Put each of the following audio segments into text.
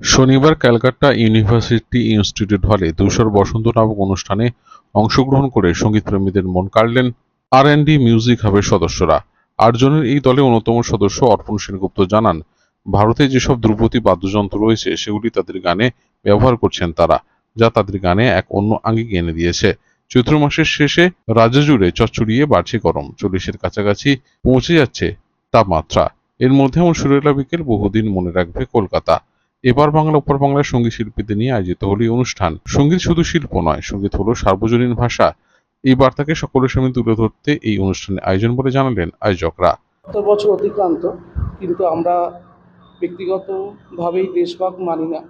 শনিবার Calcutta university institute হলে ধূসর বসন্ত নামক অনুষ্ঠানে অংশগ্রহণ করে সঙ্গীতপ্রেমীদের মন কাড়লেন আর ডি মিউজিক হাবের সদস্যরা। আটজনের এই দলে অন্যতম সদস্য অর্পণ সেনগুপ্ত জানান, ভারতে যেসব ধ্রুপদী বাদ্যযন্ত্র রয়েছে, সেগুলি তাদের গানে ব্যবহার করছেন তারা, যা তাদের গানে এক অন্য আঙ্গিক এনে দিয়েছে। চৈত্র মাসের শেষে রাজ্য জুড়ে চচ্চড়িয়ে বাড়ছে গরম। চল্লিশের কাছাকাছি পৌঁছে যাচ্ছে তাপমাত্রা। এর মধ্যে এমন সুরেলা বিকেল বহুদিন মনে রাখবে কলকাতা। এবার বাংলা, উপর বাংলার সংগীত শিল্পীদের নিয়ে আয়োজিত হলো এই অনুষ্ঠান। সংগীত শুধু শিল্প নয়, সংগীত হলো সার্বজনীন ভাষা। এই বার্তাকে সকলের সামনে তুলে ধরতে এই অনুষ্ঠানের আয়োজন বলে জানালেন আয়োজকরা। বছর অতিক্রান্ত, কিন্তু আমরা ব্যক্তিগতভাবেই দেশভাগ মানি না।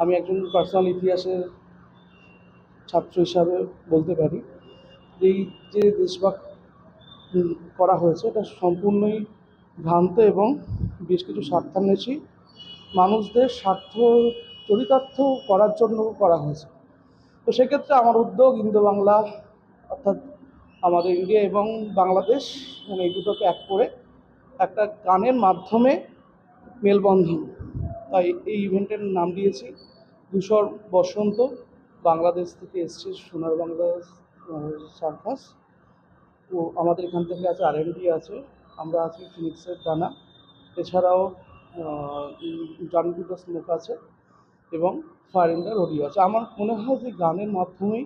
আমি একজন পার্সোনাল ইতিহাসের ছাত্র হিসাবে বলতে পারি এই যে দেশভাগ করা হয়েছে, এটা সম্পূর্ণই ভ্রান্ত এবং বেশ কিছু স্বার্থান্বেষী মানুষদের স্বার্থ চরিতার্থ করার জন্য করা হয়েছে। তো সেক্ষেত্রে আমার উদ্যোগ ইন্দো বাংলা অর্থাৎ আমাদের ইন্ডিয়া এবং বাংলাদেশ মানে এই দুটোকে এক করে একটা গানের মাধ্যমে মেলবন্ধন। তাই এই ইভেন্টের নাম দিয়েছি, ধূসর বসন্ত, বাংলাদেশ থেকে এসছে সোনার বাংলা সার্কাস। তো আমাদের এখান থেকে আছে, আর আছে, আমরা আছি ফিনিক্সের গানা এছাড়াও জানবিদ স্মোক আছে এবং ফায়ার ইন্ডা আছে। আমার মনে হয় যে গানের মাধ্যমেই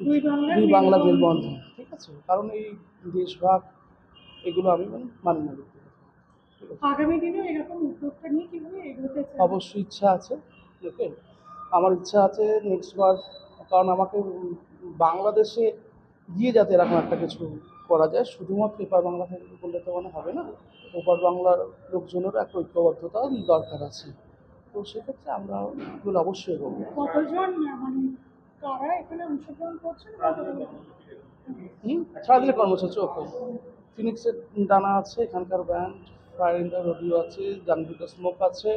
দুই বাংলা মেলবন্ধন। ঠিক আছে? কারণ এই দেশভাগ এগুলো আমি মানে মানি না আগামী দিনেও এরকম উদ্যোগটা নিয়ে কীভাবে এগোতে অবশ্যই ইচ্ছা আছে। ওকে? আমার ইচ্ছা আছে নেক্সট বার কারণ আমাকে বাংলাদেশে গিয়ে যাতে এরকম একটা কিছু করা যায়। শুধুমাত্র এপার বাংলা থেকে করলে তো মানে হবে না। ওপার বাংলার লোকজনেরও একটা ঐক্যবদ্ধতা দরকার আছে। তো সেক্ষেত্রে আমরা এগুলো অবশ্যই করব। মানে সারাদিনের কর্মসূচি ওকে। ফিনিক্সের ডানা আছে এখানকার ব্যান্ড ফায়ার রোডিও আছে জানবিকা স্মোক আছে।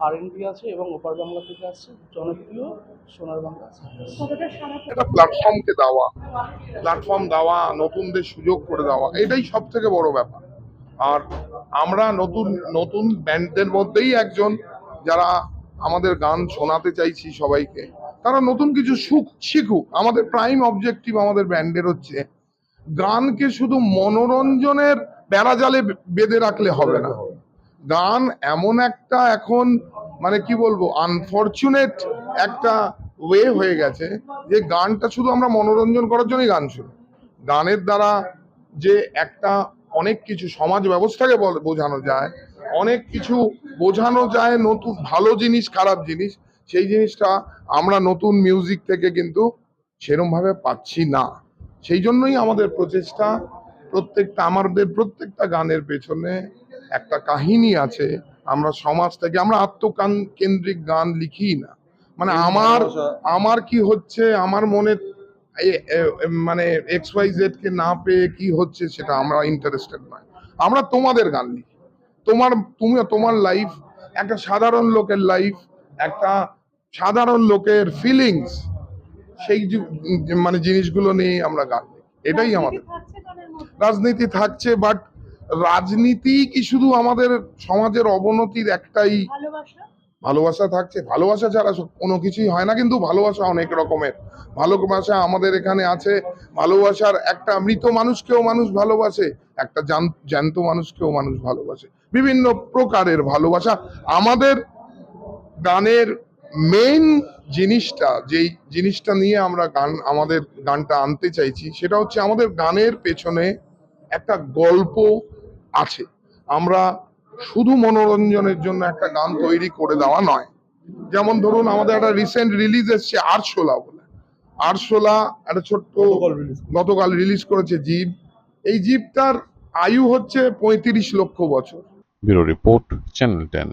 আর আছে এবং ওপার বাংলা থেকে আছে জনপ্রিয় সোনার বাংলা আছে কতটা প্ল্যাটফর্মকে দেওয়া প্ল্যাটফর্ম দেওয়া নতুনদের সুযোগ করে দেওয়া এটাই সব থেকে বড় ব্যাপার। আর আমরা নতুন নতুন ব্যান্ডদের মধ্যেই একজন যারা আমাদের গান শোনাতে চাইছি সবাইকে তারা নতুন কিছু সুখ শিখুক। আমাদের প্রাইম অবজেক্টিভ আমাদের ব্যান্ডের হচ্ছে গানকে শুধু মনোরঞ্জনের বেড়াজালে বেঁধে রাখলে হবে না। গান এমন একটা এখন মানে কি বলব আনফর্চুনেট একটা ওয়ে হয়ে গেছে যে গানটা শুধু আমরা মনোরঞ্জন করার জন্যই গান শুনি। গানের দ্বারা যে একটা অনেক কিছু সমাজ ব্যবস্থাকে বোঝানো যায়, অনেক কিছু বোঝানো যায়, নতুন, ভালো জিনিস, খারাপ জিনিস, সেই জিনিসটা আমরা নতুন মিউজিক থেকে কিন্তু সেরম ভাবে পাচ্ছি না। সেই জন্যই আমাদের প্রচেষ্টা, প্রত্যেকটা, আমাদের প্রত্যেকটা গানের পেছনে একটা কাহিনী আছে আমরা সমাজ থেকে আমরা আত্মকান কেন্দ্রিক গান লিখি না। মানে আমার আমার কি হচ্ছে আমার মনে মানে এক্স ওয়াই জেড কে না পেয়ে কি হচ্ছে সেটা আমরা ইন্টারেস্টেড নয়। আমরা তোমাদের গান লিখি। তোমার তুমি তোমার লাইফ একটা সাধারণ লোকের লাইফ একটা সাধারণ লোকের ফিলিংস সেই মানে জিনিসগুলো নিয়ে আমরা গান লিখি। এটাই আমাদের। রাজনীতি থাকছে বাট রাজনীতি কি শুধু আমাদের সমাজের অবনতির একটাই ভালোবাসা? থাকছে। ভালোবাসা ছাড়া কোনো কিছুই হয় না কিন্তু ভালোবাসা অনেক রকমের। ভালোবাসা আমাদের এখানে আছে। ভালোবাসার একটা মৃত মানুষকেও মানুষ ভালোবাসে একটা জ্যান্ত মানুষকেও মানুষ ভালোবাসে। বিভিন্ন প্রকারের ভালোবাসা। আমাদের গানের মেইন জিনিসটা যেই জিনিসটা নিয়ে আমরা গান আমাদের গানটা আনতে চাইছি সেটা হচ্ছে আমাদের গানের পেছনে একটা গল্প আছে। আমরা শুধু মনোরঞ্জনের জন্য একটা গান তৈরি করে দেওয়া নয়। যেমন ধরুন আমাদের একটা রিসেন্ট রিলিজ এসছে আরশোলা বলে। আরশোলা একটা ছোট্ট গতকাল রিলিজ করেছে জীব। এই জীবটার আয়ু হচ্ছে পঁয়ত্রিশ লক্ষ বছর। Bureau report channel ten.